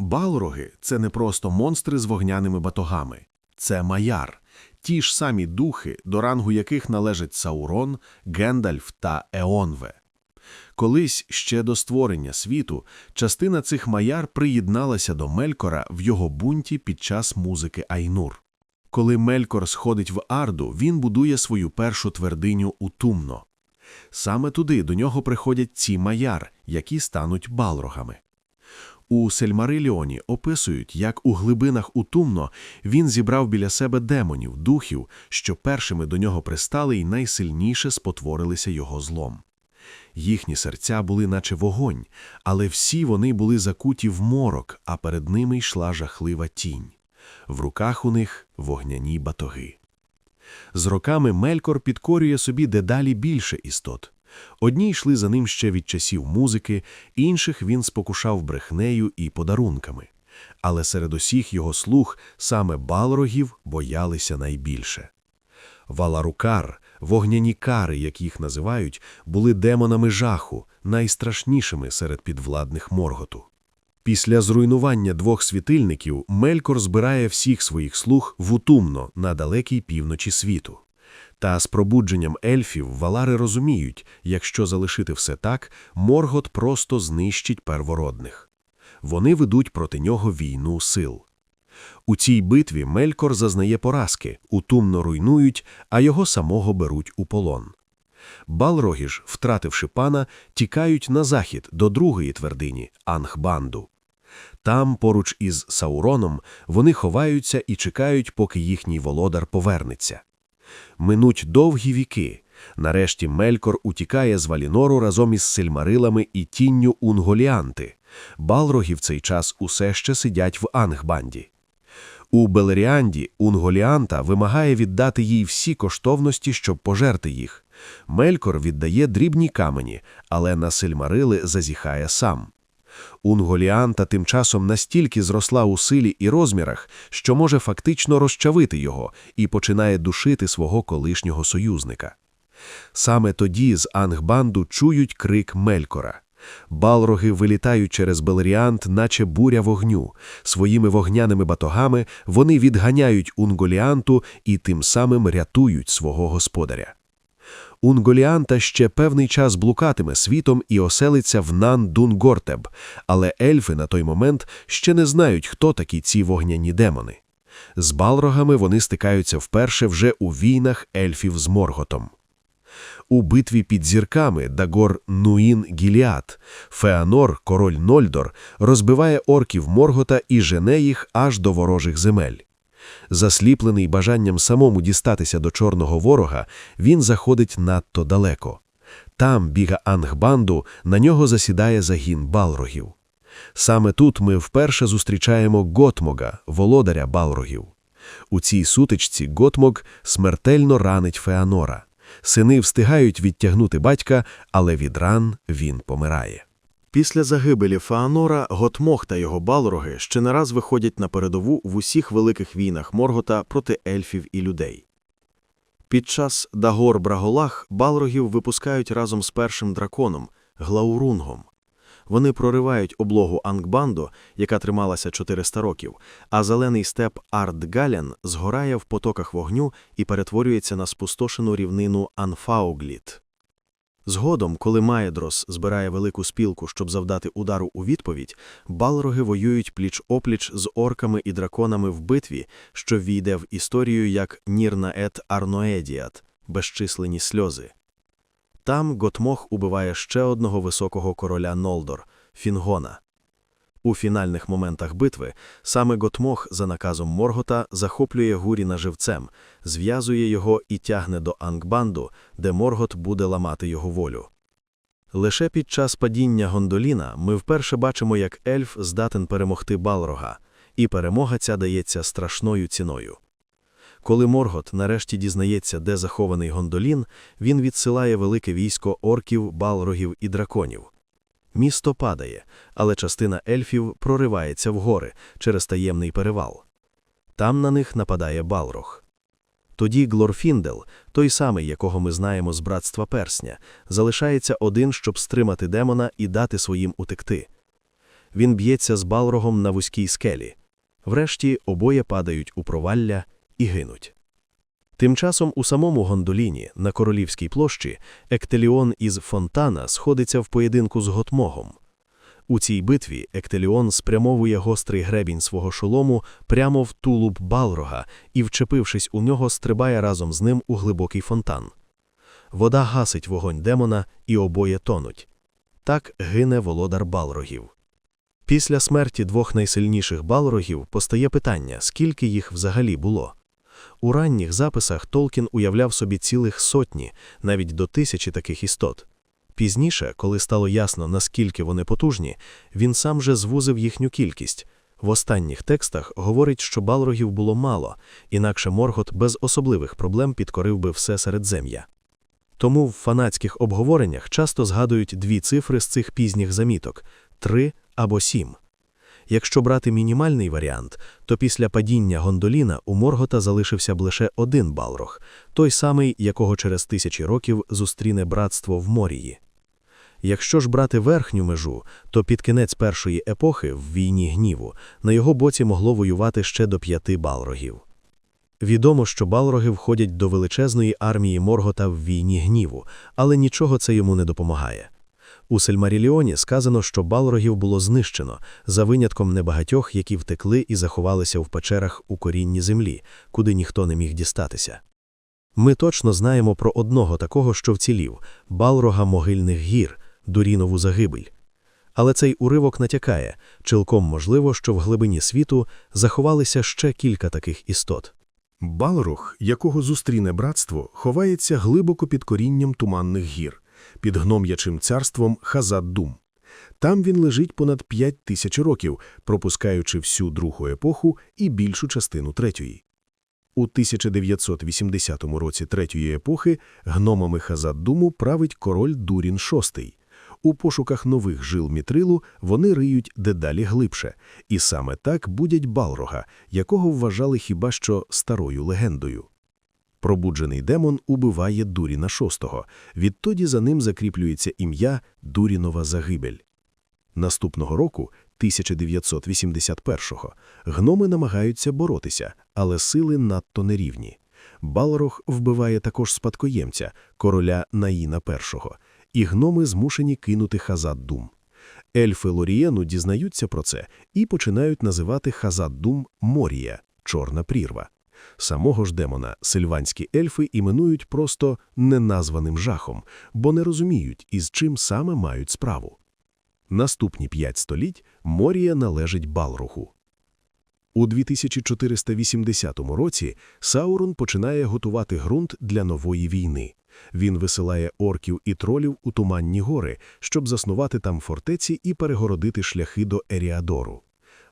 Балроги це не просто монстри з вогняними батогами, це маяр, ті ж самі духи, до рангу яких належать Саурон, Гендальф та Еонве. Колись ще до створення світу частина цих маяр приєдналася до Мелькора в його бунті під час музики Айнур. Коли Мелькор сходить в Арду, він будує свою першу твердиню Утумно. Саме туди до нього приходять ці маяр, які стануть балрогами. У Сельмариліоні описують, як у глибинах Утумно він зібрав біля себе демонів, духів, що першими до нього пристали і найсильніше спотворилися його злом. Їхні серця були наче вогонь, але всі вони були закуті в морок, а перед ними йшла жахлива тінь. В руках у них вогняні батоги. З роками Мелькор підкорює собі дедалі більше істот. Одні йшли за ним ще від часів музики, інших він спокушав брехнею і подарунками. Але серед усіх його слуг саме балрогів боялися найбільше. Валарукар, вогняні кари, як їх називають, були демонами жаху, найстрашнішими серед підвладних Морготу. Після зруйнування двох світильників Мелькор збирає всіх своїх слуг в Утумно на далекій півночі світу. Та з пробудженням ельфів валари розуміють, якщо залишити все так, Моргот просто знищить первородних. Вони ведуть проти нього війну сил. У цій битві Мелькор зазнає поразки, утумно руйнують, а його самого беруть у полон. Балроги ж, втративши пана, тікають на захід до другої твердині Ангбанду. Там, поруч із Сауроном, вони ховаються і чекають, поки їхній володар повернеться. Минуть довгі віки. Нарешті Мелькор утікає з Валінору разом із сельмарилами і тінню Унголіанти. Балроги в цей час усе ще сидять в Ангбанді. У Белеріанді Унголіанта вимагає віддати їй всі коштовності, щоб пожерти їх. Мелькор віддає дрібні камені, але на сельмарили зазіхає сам. Унголіанта тим часом настільки зросла у силі і розмірах, що може фактично розчавити його і починає душити свого колишнього союзника. Саме тоді з Ангбанду чують крик Мелькора. Балроги вилітають через Белеріант, наче буря вогню. Своїми вогняними батогами вони відганяють Унголіанту і тим самим рятують свого господаря. Унголіанта ще певний час блукатиме світом і оселиться в Нан-Дунгортеб, але ельфи на той момент ще не знають, хто такі ці вогняні демони. З балрогами вони стикаються вперше вже у війнах ельфів з Морготом. У битві під зірками Дагор Нуїн Гіліат Феанор, король Нольдор, розбиває орків Моргота і жене їх аж до ворожих земель. Засліплений бажанням самому дістатися до чорного ворога, він заходить надто далеко. Там, біга Ангбанду, на нього засідає загін балрогів. Саме тут ми вперше зустрічаємо Готмога, володаря балрогів. У цій сутичці Готмог смертельно ранить Феанора. Сини встигають відтягнути батька, але від ран він помирає. Після загибелі Фаанора Готмох та його балроги ще не раз виходять на передову в усіх великих війнах Моргота проти ельфів і людей. Під час Дагор Браголах балрогів випускають разом з першим драконом Глаурунгом. Вони проривають облогу Ангбанду, яка трималася 400 років, а зелений степ Ардгалян згорає в потоках вогню і перетворюється на спустошену рівнину Анфаугліт. Згодом, коли Маєдрос збирає велику спілку, щоб завдати удару у відповідь, балроги воюють пліч-опліч з орками і драконами в битві, що війде в історію як Нірнает Арноедіат безчисленні сльози. Там Готмох убиває ще одного високого короля Нолдор Фінгона. У фінальних моментах битви саме Готмох за наказом Моргота захоплює Гуріна живцем, зв'язує його і тягне до Ангбанду, де Моргот буде ламати його волю. Лише під час падіння Гондоліна ми вперше бачимо, як ельф здатен перемогти Балрога, і перемога ця дається страшною ціною. Коли Моргот нарешті дізнається, де захований Гондолін, він відсилає велике військо орків, балрогів і драконів. Місто падає, але частина ельфів проривається в гори через таємний перевал. Там на них нападає Балрог. Тоді Глорфіндел, той самий, якого ми знаємо з братства персня, залишається один, щоб стримати демона і дати своїм утекти. він б'ється з Балрогом на вузькій скелі. Врешті обоє падають у провалля і гинуть. Тим часом у самому Гондоліні, на Королівській площі, Ектеліон із Фонтана сходиться в поєдинку з Готмогом. У цій битві Ектеліон спрямовує гострий гребінь свого шолому прямо в тулуб Балрога і, вчепившись у нього, стрибає разом з ним у глибокий фонтан. Вода гасить вогонь демона, і обоє тонуть. Так гине володар Балрогів. Після смерті двох найсильніших Балрогів постає питання, скільки їх взагалі було. У ранніх записах Толкін уявляв собі цілих сотні, навіть до тисячі таких істот. Пізніше, коли стало ясно, наскільки вони потужні, він сам же звузив їхню кількість. В останніх текстах говорить, що балрогів було мало, інакше Моргот без особливих проблем підкорив би все середзем'я. Тому в фанатських обговореннях часто згадують дві цифри з цих пізніх заміток – три або сім. Якщо брати мінімальний варіант, то після падіння Гондоліна у Моргота залишився б лише один балрог, той самий, якого через тисячі років зустріне братство в Морії. Якщо ж брати верхню межу, то під кінець першої епохи, в війні гніву, на його боці могло воювати ще до п'яти балрогів. Відомо, що балроги входять до величезної армії Моргота в війні гніву, але нічого це йому не допомагає. У Сельмаріліоні сказано, що балрогів було знищено, за винятком небагатьох, які втекли і заховалися в печерах у корінні землі, куди ніхто не міг дістатися. Ми точно знаємо про одного такого, що вцілів – балрога могильних гір, Дурінову загибель. Але цей уривок натякає, цілком можливо, що в глибині світу заховалися ще кілька таких істот. Балрог, якого зустріне братство, ховається глибоко під корінням туманних гір, під гном'ячим царством Хазад-Дум. Там він лежить понад п'ять тисяч років, пропускаючи всю другу епоху і більшу частину третьої. У 1980 році третьої епохи гномами Хазад-Думу править король Дурін VI. У пошуках нових жил Мітрилу вони риють дедалі глибше, і саме так будять Балрога, якого вважали хіба що старою легендою. Пробуджений демон убиває Дуріна VI, відтоді за ним закріплюється ім'я Дурінова загибель. Наступного року, 1981-го, гноми намагаються боротися, але сили надто нерівні. Балрог вбиває також спадкоємця, короля Наїна І, і гноми змушені кинути Хазад-Дум. Ельфи Лорієну дізнаються про це і починають називати Хазад-Дум Морія – чорна прірва. Самого ж демона сильванські ельфи іменують просто неназваним жахом, бо не розуміють, із чим саме мають справу. Наступні п'ять століть Морія належить Балрогу. У 2480 році Саурон починає готувати ґрунт для нової війни. Він висилає орків і тролів у Туманні гори, щоб заснувати там фортеці і перегородити шляхи до Еріадору.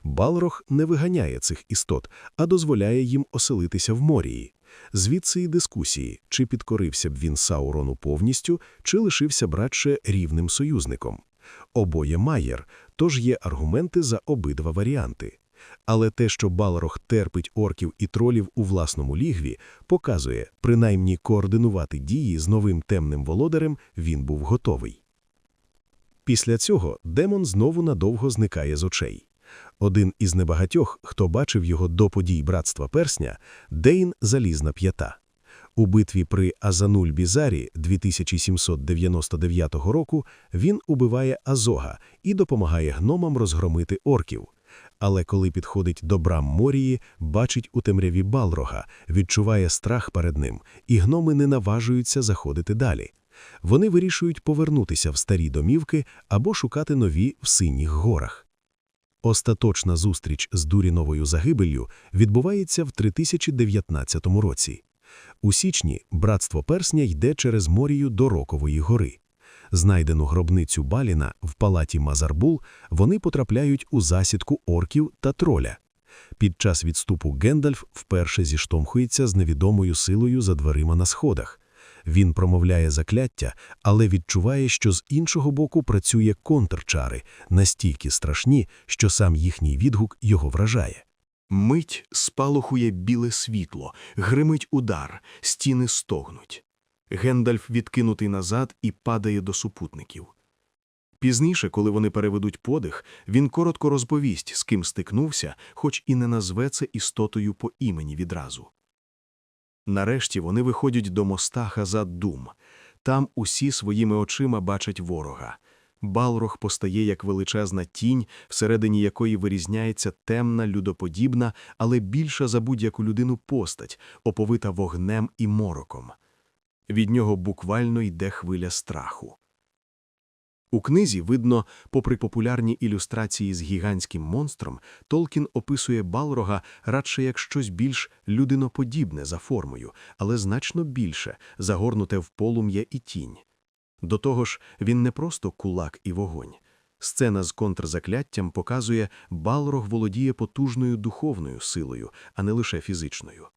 Балрог не виганяє цих істот, а дозволяє їм оселитися в Морії. Звідси й дискусії, чи підкорився б він Саурону повністю, чи лишився б радше рівним союзником. Обоє Майєр, тож є аргументи за обидва варіанти. Але те, що Балрог терпить орків і тролів у власному лігві, показує, принаймні координувати дії з новим темним володарем він був готовий. Після цього демон знову надовго зникає з очей. Один із небагатьох, хто бачив його до подій Братства Персня, Дейн Залізна П'ята. У битві при Азануль-Бізарі 2799 року він убиває Азога і допомагає гномам розгромити орків. Але коли підходить до брам Морії, бачить у темряві Балрога, відчуває страх перед ним, і гноми не наважуються заходити далі. Вони вирішують повернутися в старі домівки або шукати нові в синіх горах. Остаточна зустріч з Дуріновою загибеллю відбувається в 3019 році. У січні братство Персня йде через Морію до Рокової гори. Знайдену гробницю Баліна в палаті Мазарбул вони потрапляють у засідку орків та троля. Під час відступу Гендальф вперше зіштовхується з невідомою силою за дверима на сходах. Він промовляє закляття, але відчуває, що з іншого боку працює контрчари, настільки страшні, що сам їхній відгук його вражає. Мить спалахує біле світло, гримить удар, стіни стогнуть. Гендальф відкинутий назад і падає до супутників. Пізніше, коли вони переведуть подих, він коротко розповість, з ким стикнувся, хоч і не назве це істотою по імені відразу. Нарешті вони виходять до моста Хазад-Дум. Там усі своїми очима бачать ворога. Балрог постає як величезна тінь, всередині якої вирізняється темна, людоподібна, але більша за будь-яку людину постать, оповита вогнем і мороком. Від нього буквально йде хвиля страху. У книзі видно, попри популярні ілюстрації з гігантським монстром, Толкін описує Балрога радше як щось більш людиноподібне за формою, але значно більше, загорнуте в полум'я і тінь. До того ж, він не просто кулак і вогонь. Сцена з контрзакляттям показує, Балрог володіє потужною духовною силою, а не лише фізичною.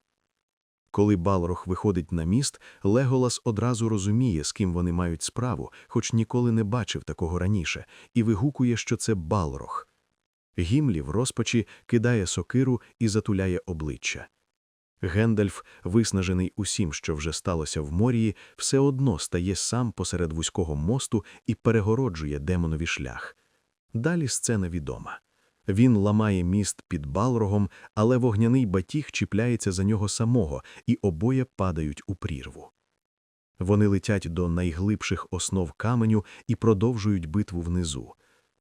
Коли Балрог виходить на міст, Леголас одразу розуміє, з ким вони мають справу, хоч ніколи не бачив такого раніше, і вигукує, що це Балрог. Гімлі в розпачі кидає сокиру і затуляє обличчя. Гендальф, виснажений усім, що вже сталося в морії, все одно стає сам посеред вузького мосту і перегороджує демонові шлях. Далі сцена відома. Він ламає міст під Балрогом, але вогняний батіг чіпляється за нього самого, і обоє падають у прірву. Вони летять до найглибших основ каменю і продовжують битву внизу.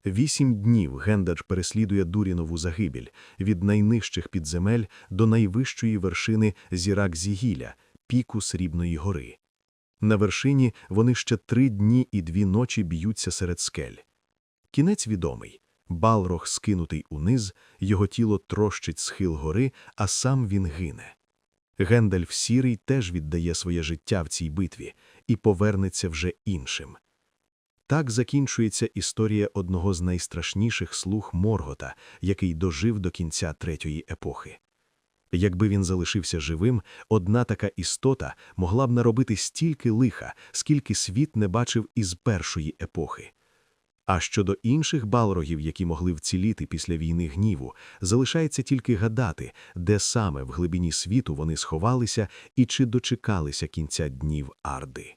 Вісім днів Гендач переслідує Дурінову загибель від найнижчих підземель до найвищої вершини Зірак-Зігіля, піку Срібної гори. На вершині вони ще три дні і дві ночі б'ються серед скель. Кінець відомий. Балрог скинутий униз, його тіло трощить схил гори, а сам він гине. Гендальф Сірий теж віддає своє життя в цій битві і повернеться вже іншим. Так закінчується історія одного з найстрашніших слуг Моргота, який дожив до кінця третьої епохи. Якби він залишився живим, одна така істота могла б наробити стільки лиха, скільки світ не бачив із першої епохи. А щодо інших балрогів, які могли вціліти після війни гніву, залишається тільки гадати, де саме в глибині світу вони сховалися і чи дочекалися кінця днів Арди.